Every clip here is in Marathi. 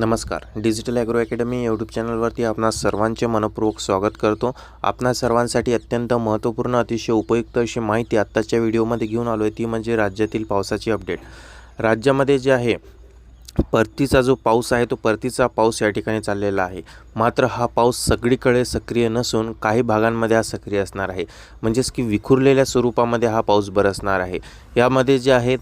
नमस्कार. डिजिटल ॲग्रो अकॅडमी यूट्यूब चॅनलवरती आपणा सर्वांचे मनपूर्वक स्वागत करतो. आपणा सर्वांसाठी अत्यंत महत्त्वपूर्ण अतिशय उपयुक्त अशी माहिती आत्ताच्या व्हिडिओमध्ये घेऊन आलो आहे ती म्हणजे राज्यातील पावसाची अपडेट. राज्यामध्ये जे आहे परतीचा जो पाऊस आहे तो परतीचा पाऊस या ठिकाणी चाललेला आहे. मात्र हा पाऊस सगळीकडे सक्रिय नसून काही भागांमध्ये हा सक्रिय असणार आहे. म्हणजेच की विखुरलेल्या स्वरूपामध्ये हा पाऊस बरसणार आहे. यामध्ये जे आहेत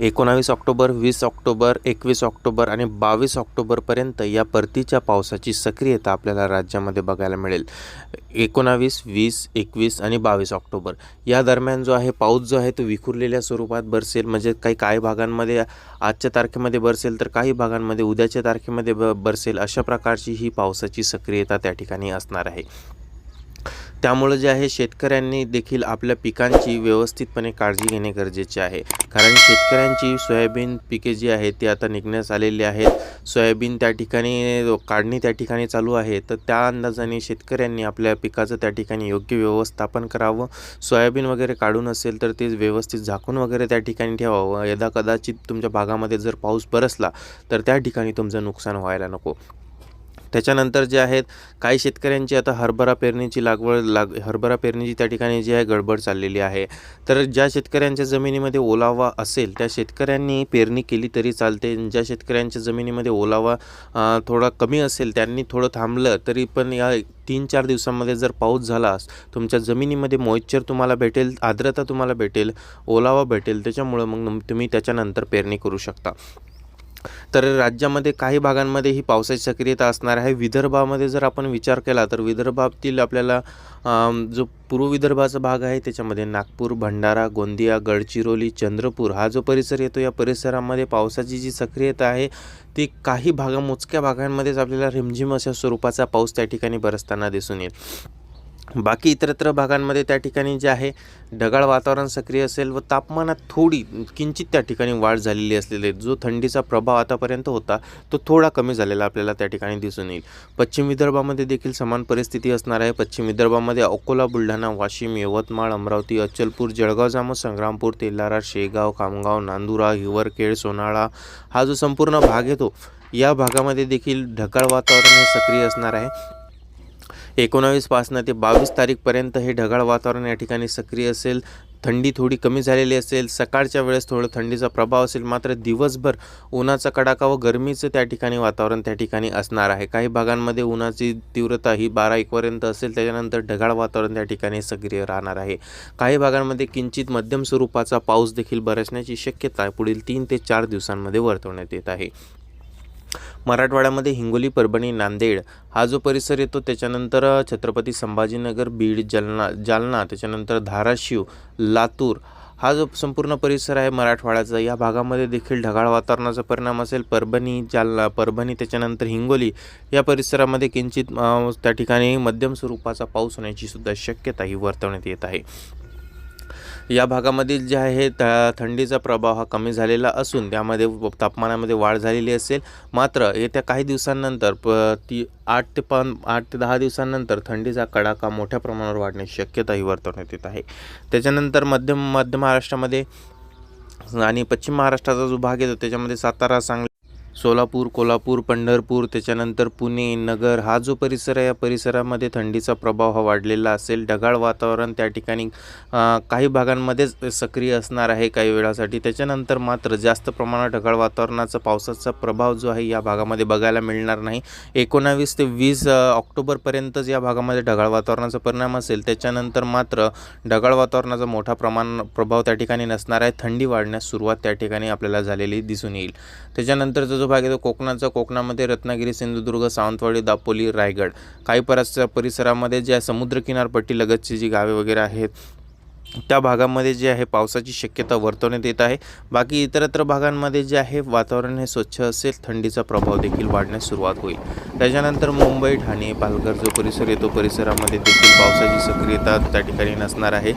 एकोणावीस ऑक्टोबर वीस ऑक्टोबर एकवीस ऑक्टोबर आणि बावीस ऑक्टोबरपर्यंत या परतीच्या पावसाची सक्रियता आपल्याला राज्यामध्ये बघायला मिळेल. एकोणावीस वीस एकवीस आणि बावीस ऑक्टोबर या दरम्यान जो आहे पाऊस जो आहे तो विखुरलेल्या स्वरूपात बरसेल. म्हणजे काही काही भागांमध्ये आजच्या तारखेमध्ये बरसेल तर काही भागांमध्ये उद्याच्या तारखेमध्ये ब बरसेल अशा प्रकारची ही पावसाची सक्रियता त्या ठिकाणी असणार आहे. त्यामुळं जे आहे शेतकऱ्यांनी देखील आपल्या पिकांची व्यवस्थितपणे काळजी घेणे गरजेचे आहे. कारण शेतकऱ्यांची सोयाबीन पिके जी आहेत ती आता निघण्यास आलेली आहेत. सोयाबीन त्या ठिकाणी काढणी त्या ठिकाणी चालू आहे. तर त्या अंदाजाने शेतकऱ्यांनी आपल्या पिकाचं त्या ठिकाणी योग्य व्यवस्थापन करावं. सोयाबीन वगैरे काढून असेल तर ते व्यवस्थित झाकून वगैरे त्या ठिकाणी ठेवावं. यदा कदाचित तुमच्या भागामध्ये जर पाऊस बरसला तर त्या ठिकाणी तुमचं नुकसान व्हायला नको. त्याच्यानंतर जे आहेत काही शेतकऱ्यांची आता हरभरा पेरणीची लागवड लाग हरभरा पेरणीची त्या ठिकाणी जी आहे गडबड चाललेली आहे. तर ज्या शेतकऱ्यांच्या जमिनीमध्ये ओलावा असेल त्या शेतकऱ्यांनी पेरणी केली तरी चालते. ज्या शेतकऱ्यांच्या जमिनीमध्ये ओलावा थोडा कमी असेल त्यांनी थोडं थांबलं तरी पण या तीन चार दिवसांमध्ये जर पाऊस झाला तुमच्या जमिनीमध्ये मॉइश्चर तुम्हाला भेटेल आर्द्रता तुम्हाला भेटेल ओलावा भेटेल त्याच्यामुळं मग तुम्ही त्याच्यानंतर पेरणी करू शकता. तर राज्यामध्ये काही भागांमध्ये ही पावसाची सक्रियता असणार आहे. विदर्भामध्ये जर आपण विचार केला तर विदर्भातील आपल्याला जो पूर्व विदर्भाचा भाग आहे त्याच्यामध्ये नागपूर भंडारा गोंदिया गडचिरोली चंद्रपूर हा जो परिसर येतो या परिसरामध्ये पावसाची जी सक्रियता आहे ती काही भागा मोजक्या भागांमध्येच आपल्याला रिमझिम अशा स्वरूपाचा पाऊस त्या ठिकाणी बरसताना दिसून येईल. बाकी इतरत्र भागांमध्ये त्या ठिकाणी जे आहे ढगाळ वातावरण सक्रिय असेल व तापमानात थोडी किंचित त्या ठिकाणी वाढ झालेली असलेली जो थंडीचा प्रभाव आतापर्यंत होता तो थोडा कमी झालेला आपल्याला त्या ठिकाणी दिसून येईल. पश्चिम विदर्भामध्ये देखील समान परिस्थिती असणार आहे. पश्चिम विदर्भामध्ये अकोला बुलढाणा वाशिम यवतमाळ अमरावती अचलपूर जळगाव जामो संग्रामपूर तेलारा शेगाव खामगाव नांदुरा हिवरखेड सोनाळा हा जो संपूर्ण भाग येतो या भागामध्ये देखील ढगाळ वातावरण हे सक्रिय असणार आहे. एकोणावीसपासनं ते बावीस तारीखपर्यंत हे ढगाळ वातावरण या ठिकाणी सक्रिय असेल. थंडी थोडी कमी झालेली असेल. सकाळच्या वेळेस थोडं थंडीचा प्रभाव असेल. मात्र दिवसभर उन्हाचा कडाका व गरमीचं त्या ठिकाणी वातावरण त्या ठिकाणी असणार आहे. काही भागांमध्ये उन्हाची तीव्रता ही बारा एकपर्यंत असेल. त्याच्यानंतर ढगाळ वातावरण त्या ठिकाणी सक्रिय राहणार आहे. काही भागांमध्ये किंचित मध्यम स्वरूपाचा पाऊस देखील बरसण्याची शक्यता पुढील तीन ते चार दिवसांमध्ये वर्तवण्यात येत आहे. मराठवाड्यामध्ये हिंगोली परभणी नांदेड हा जो परिसर येतो त्याच्यानंतर छत्रपती संभाजीनगर बीड जालना जालना त्याच्यानंतर धाराशिव लातूर हा जो संपूर्ण परिसर आहे मराठवाड्याचा या भागामध्ये देखील ढगाळ वातावरणाचा परिणाम असेल. परभणी जालना परभणी त्याच्यानंतर हिंगोली या परिसरामध्ये किंचित त्या ठिकाणी मध्यम स्वरूपाचा पाऊस होण्याची सुद्धा शक्यता ही वर्तवण्यात येत आहे. या भागामधील जे आहे थंडीचा प्रभाव हा कमी झालेला असून त्यामध्ये तापमानामध्ये वाढ झालेली असेल. मात्र येत्या काही दिवसांनंतर प ती आठ ते पण आठ ते दहा दिवसांनंतर थंडीचा कडाका मोठ्या प्रमाणावर वाढण्याची शक्यताही वर्तवण्यात येत आहे. त्याच्यानंतर मध्य मध्य महाराष्ट्रामध्ये आणि पश्चिम महाराष्ट्राचा जो भाग येतो त्याच्यामध्ये सातारा सांगली सोलापूर कोल्हापूर पंढरपूर त्याच्यानंतर पुणे नगर हा जो परिसर आहे या परिसरामध्ये थंडीचा प्रभाव हा वाढलेला असेल. ढगाळ वातावरण त्या ठिकाणी काही भागांमध्येच सक्रिय असणार आहे काही वेळासाठी. त्याच्यानंतर मात्र जास्त प्रमाणात ढगाळ वातावरणाचा पावसाचा प्रभाव जो आहे या भागामध्ये बघायला मिळणार नाही. एकोणावीस ते वीस ऑक्टोबरपर्यंतच या भागामध्ये ढगाळ वातावरणाचा परिणाम असेल त्याच्यानंतर मात्र ढगाळ वातावरणाचा मोठा प्रमाण प्रभाव त्या ठिकाणी नसणार आहे. थंडी वाढण्यास सुरुवात त्या ठिकाणी आपल्याला झालेली दिसून येईल. त्याच्यानंतरचा जो भाग येतो कोकणाचा. कोकणामध्ये रत्नागिरी सिंधुदुर्ग सावंतवाडी दापोली रायगड. काही परस परिसरामध्ये ज्या समुद्रकिनारपट्टी लगतची जी गावे वगैरे आहेत त्या भागामध्ये जे आहे पावसाची शक्यता वर्तवण्यात येत आहे. बाकी इतरत्र भागांमध्ये जे आहे वातावरण हे स्वच्छ असेल थंडीचा प्रभाव देखील वाढण्यास सुरुवात होईल. त्याच्यानंतर मुंबई ठाणे पालघर जो परिसर येतो परिसरामध्ये देखील पावसाची सक्रियता त्या ठिकाणी नसणार आहे.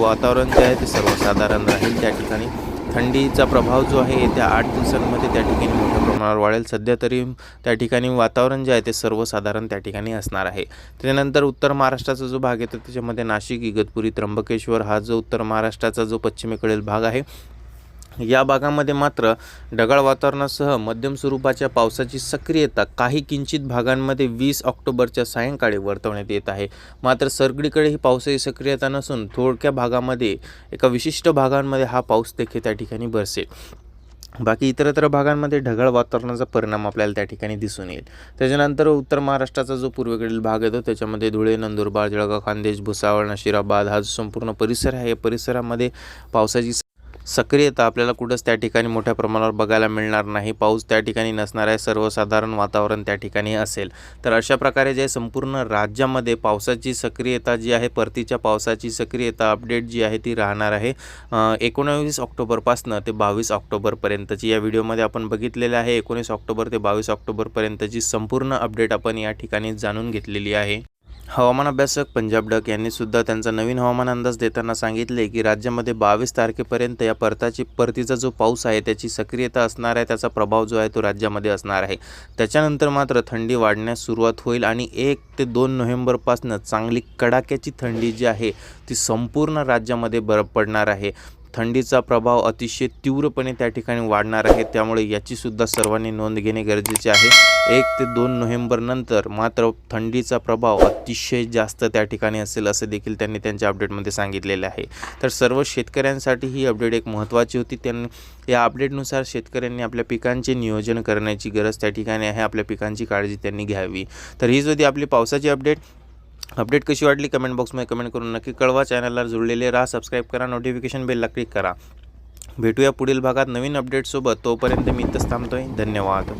वातावरण जे आहे ते सर्वसाधारण राहील. त्या ठिकाणी थंडीचा प्रभाव जो आहे येत्या आठ दिवसांमध्ये त्या ठिकाणी मोठ्या प्रमाणावर वाढेल. सध्या तरी त्या ठिकाणी वातावरण जे आहे ते सर्वसाधारण त्या ठिकाणी असणार आहे. त्यानंतर उत्तर महाराष्ट्राचा जो भाग येतो त्याच्यामध्ये नाशिक इगतपुरी त्र्यंबकेश्वर हा जो उत्तर महाराष्ट्राचा जो पश्चिमेकडील भाग आहे या भागामध्ये मात्र ढगाळ वातावरणासह मध्यम स्वरूपाच्या पावसाची सक्रियता काही किंचित भागांमध्ये वीस ऑक्टोबरच्या सायंकाळी वर्तवण्यात येत आहे. मात्र सगळीकडे ही पावसाची सक्रियता नसून थोडक्या भागामध्ये एका विशिष्ट भागांमध्ये हा पाऊस देखील त्या ठिकाणी बरसेल. बाकी इतरत्र भागांमध्ये ढगाळ वातावरणाचा परिणाम आपल्याला त्या ठिकाणी दिसून येईल. त्याच्यानंतर उत्तर महाराष्ट्राचा जो पूर्वेकडील भाग येतो त्याच्यामध्ये धुळे नंदुरबार जळगाव खानदेश भुसावळ नशिराबाद हा जो संपूर्ण परिसर आहे या परिसरामध्ये पावसाची स- सक्रियता आपल्याला कुठंच त्या ठिकाणी मोठ्या प्रमाणावर बघायला मिळणार नाही. पाऊस त्या ठिकाणी नसणार आहे. सर्वसाधारण वातावरण त्या ठिकाणी असेल. तर अशा प्रकारे जे संपूर्ण राज्यामध्ये पावसाची सक्रियता जी आहे परतीच्या पावसाची सक्रियता अपडेट जी आहे ती राहणार आहे. एकोणावीस ऑक्टोबरपासनं ते बावीस ऑक्टोबरपर्यंतची या व्हिडिओमध्ये आपण बघितलेलं आहे. एकोणीस ऑक्टोबर ते बावीस ऑक्टोबरपर्यंतची संपूर्ण अपडेट आपण या ठिकाणी जाणून घेतलेली आहे. हवामान अभ्यासक पंजाब डक यांनी सुद्धा त्यांचा नवीन हवामान अंदाज देताना सांगितले की राज्यामध्ये बावीस तारखेपर्यंत या परताची परतीचा जो पाऊस आहे त्याची सक्रियता असणार आहे त्याचा प्रभाव जो आहे तो राज्यामध्ये असणार आहे. त्याच्यानंतर मात्र थंडी वाढण्यास सुरुवात होईल आणि एक ते दोन नोव्हेंबरपासनं चांगली कडाक्याची थंडी जी आहे ती संपूर्ण राज्यामध्ये बरफ पडणार आहे. थंडीचा प्रभाव अतिशय तीव्रपणे त्या ठिकाणी वाढणार आहे. त्यामुळे याचीसुद्धा सर्वांनी नोंद घेणे गरजेचे आहे. एक ते दोन नोव्हेंबरनंतर मात्र थंडीचा प्रभाव अतिशय जास्त त्या ठिकाणी असेल असं देखील त्यांनी त्यांच्या अपडेटमध्ये सांगितलेले आहे. तर सर्व शेतकऱ्यांसाठी ही अपडेट एक महत्त्वाची होती. त्यांनी या अपडेटनुसार शेतकऱ्यांनी आपल्या पिकांचे नियोजन करण्याची गरज त्या ठिकाणी आहे. आपल्या पिकांची काळजी त्यांनी घ्यावी. तर हीच होती आपली पावसाची अपडेट. अपडेट कशी वाटली कमेंट बॉक्समध्ये कमेंट करून नक्की कळवा. चॅनलला जुळलेले राहा सबस्क्राईब करा नोटिफिकेशन बेलला क्लिक करा. भेटूया पुढील भागात नवीन अपडेटसोबत तोपर्यंत मी इथंच थांबतोय. धन्यवाद.